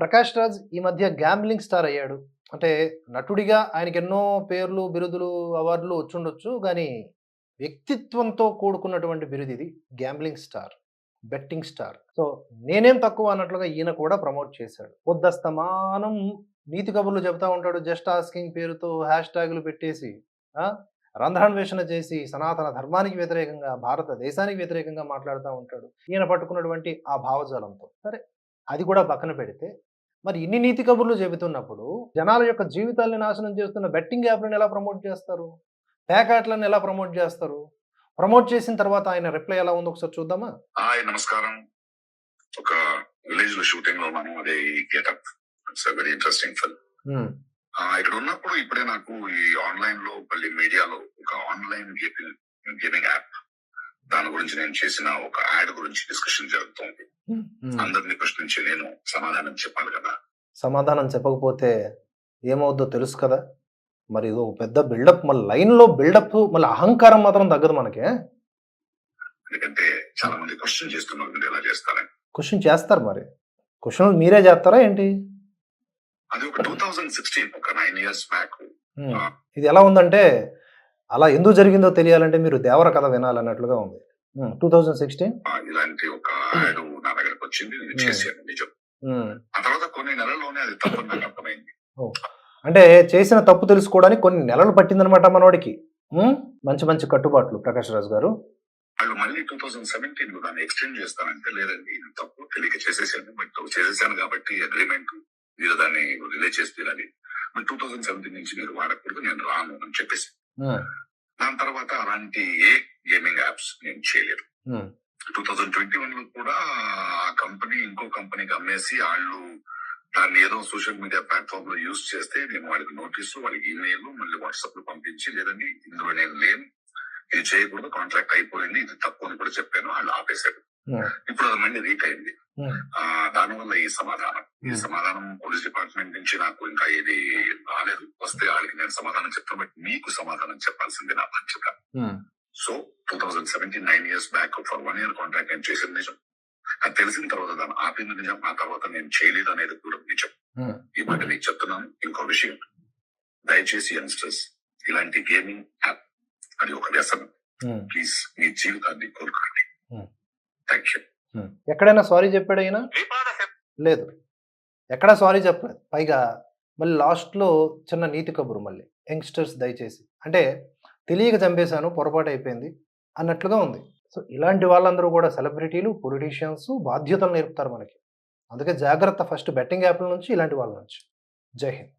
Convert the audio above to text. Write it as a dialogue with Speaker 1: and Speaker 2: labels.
Speaker 1: ప్రకాష్ రాజ్ ఈ మధ్య gambling star అయ్యాడు. అంటే నటుడిగా ఆయనకి ఎన్నో పేర్లు బిరుదులు అవార్డులు వచ్చుండొచ్చు కానీ వ్యక్తిత్వంతో కూడుకున్నటువంటి బిరుదు ఇది gambling star betting star. So నేనేం తక్కువ అన్నట్లుగా ఈయన కూడా ప్రమోట్ చేశాడు. పొద్దస్తమానం నీతి కబుర్లు చెప్తా ఉంటాడు జస్ట్ ఆస్కింగ్ పేరుతో హ్యాష్ ట్యాగులు పెట్టేసి రంధ్రాన్వేషణ చేసి సనాతన ధర్మానికి వ్యతిరేకంగా భారతదేశానికి వ్యతిరేకంగా మాట్లాడుతూ ఉంటాడు. ఈయన పట్టుకున్నటువంటి ఆ భావజాలంతో. సరే అది కూడా పక్కన పెడితే మరి ఇన్ని నీతి కబుర్లు చెబుతున్నప్పుడు జనాల యొక్క జీవితాల్ని నాశనం చేస్తున్న బెట్టింగ్ యాప్లను ఎలా ప్రమోట్ చేస్తారు? ప్యాకెట్లను ఎలా ప్రమోట్ చేస్తారు? ప్రమోట్ చేసిన తర్వాత ఆయన రిప్లై ఎలా ఉందో ఒకసారి చూద్దామా?
Speaker 2: హాయ్ నమస్కారం. ఒక విలేజ్లో షూటింగ్లో మనం అదే getup. It's very interesting film
Speaker 1: um,
Speaker 2: ఇక్కడ ఉన్నప్పుడు ఇప్పుడే నాకు ఈ ఆన్లైన్లో మళ్ళీ మీడియాలో ఒక ఆన్లైన్ గేమింగ్ గేమింగ్ యాప్ దాని గురించి నేను చేసిన ఒక యాడ్ గురించి డిస్కషన్ జరుగుతుంది. అందరిని ప్రశ్నించి నేను సమాధానం చెప్పాలి కదా.
Speaker 1: సమాధానం చెప్పకపోతే ఏమవుద్దో తెలుసు కదా. మరి ఇది ఒక పెద్ద బిల్డప్ మళ్ళీ లైన్లో బిల్డప్ మళ్ళీ అహంకారం మాత్రం తగ్గదు మనకి.
Speaker 2: ఎందుకంటే చాలా మంది క్వశ్చన్ చేస్తున్నారు మీరు ఎలా చేస్తారని.
Speaker 1: క్వశ్చన్ చేస్తారు మరి. క్వశ్చన్ మీరే చేస్తారా ఏంటి?
Speaker 2: అది ఒక టూ థౌజండ్ సిక్స్టీన్ ఒక నైన్ ఇయర్స్ బ్యాక్.
Speaker 1: ఇది ఎలా ఉందంటే అలా ఎందుకు జరిగిందో తెలియాలంటే మీరు దేవర కథ వినాలన్నట్లుగా ఉంది. టూ థౌజండ్ సిక్స్టీన్
Speaker 2: ఇలాంటి ఒక యాడ్ నా దగ్గరకు వచ్చింది నేను చేశాను నిజం. ఆ తర్వాత కొన్ని నెలల్లోనే అది నాకు అర్థమైంది.
Speaker 1: అంటే చేసిన తప్పు తెలుసుకోవడానికి కొన్ని నెలలు పట్టిందనమాట మనవాడికి ఉమ్, మంచి మంచి కట్టుబాట్లు ప్రకాష్ రాజ్ గారు.
Speaker 2: వాళ్ళు మళ్ళీ టూ థౌసండ్ సెవెంటీన్లో దాన్ని ఎక్స్టెండ్ చేస్తానంటే లేదండి ఇది తప్పు తెలియక చేసేసాను బట్ చేసేసాను కాబట్టి అగ్రిమెంట్ మీరు దాన్ని రిలే చేసి తీరాలి. బట్ టూ థౌసండ్ సెవెంటీన్ నుంచి మీరు వాడకూడదు నేను రాను అని చెప్పేసి. దాని తర్వాత అలాంటి ఏ గేమింగ్ యాప్స్ నేను చేయలేదు. టూ థౌజండ్ ట్వంటీ వన్లో కూడా ఆ కంపెనీ ఇంకో కంపెనీకి అమ్మేసి వాళ్ళు దాన్ని ఏదో సోషల్ మీడియా ప్లాట్ఫామ్లో యూజ్ చేస్తే నేను వాళ్ళకి నోటీసు వాళ్ళకి ఈమెయిల్ మళ్ళీ వాట్సాప్లో పంపించి లేదండి ఇందులో నేను లేను. ఇది చేయకూడదు కాంట్రాక్ట్ అయిపోయింది ఇది తప్పు అని కూడా చెప్పాను వాళ్ళు ఆపేశారు. ఇప్పుడు అది మళ్ళీ రీక్ అయింది ఆ దానివల్ల ఈ సమాధానం. ఈ
Speaker 1: Hmm.
Speaker 2: సమాధానం పోలీస్ డిపార్ట్మెంట్ నుంచి నాకు ఇంకా ఏది రాలేదు. వస్తే వాళ్ళకి నేను సమాధానం చెప్తాను బట్ మీకు సమాధానం చెప్పాల్సింది నా బాధ్యత.
Speaker 1: ఉమ్,
Speaker 2: so two thousand seventeen nine years back for one year contract నేను చేసింది నిజం. అది తెలిసిన తర్వాత దాన్ని ఆపింది నిజం ఆ తర్వాత నేను చేయలేదు అనేది కూడా నిజం.
Speaker 1: ఉమ్.
Speaker 2: ఈ మాట నీకు చెప్తున్నాను ఇంకో విషయం. దయచేసి యంగ్స్టర్స్ ఇలాంటి గేమింగ్ యాప్ అది ఒక వ్యసనం. ప్లీజ్ మీ జీవితాన్ని కోరుకోండి
Speaker 1: Hmm.
Speaker 2: Thank you.
Speaker 1: ఎక్కడైనా సారీ చెప్పాడు అయినా లేదు. ఎక్కడా సారీ చెప్పలేదు. పైగా మళ్ళీ లాస్ట్లో చిన్న నీతి కబురు మళ్ళీ. యంగ్స్టర్స్ దయచేసి. అంటే తెలియక చంపేశాను పొరపాటు అయిపోయింది అన్నట్లుగా ఉంది. సో ఇలాంటి వాళ్ళందరూ కూడా సెలబ్రిటీలు పొలిటీషియన్స్ బాధ్యతలు నేర్పుతారు మనకి. అందుకే జాగ్రత్త ఫస్ట్ బెట్టింగ్ యాప్ల నుంచి ఇలాంటి వాళ్ళ నుంచి. జై హింద్.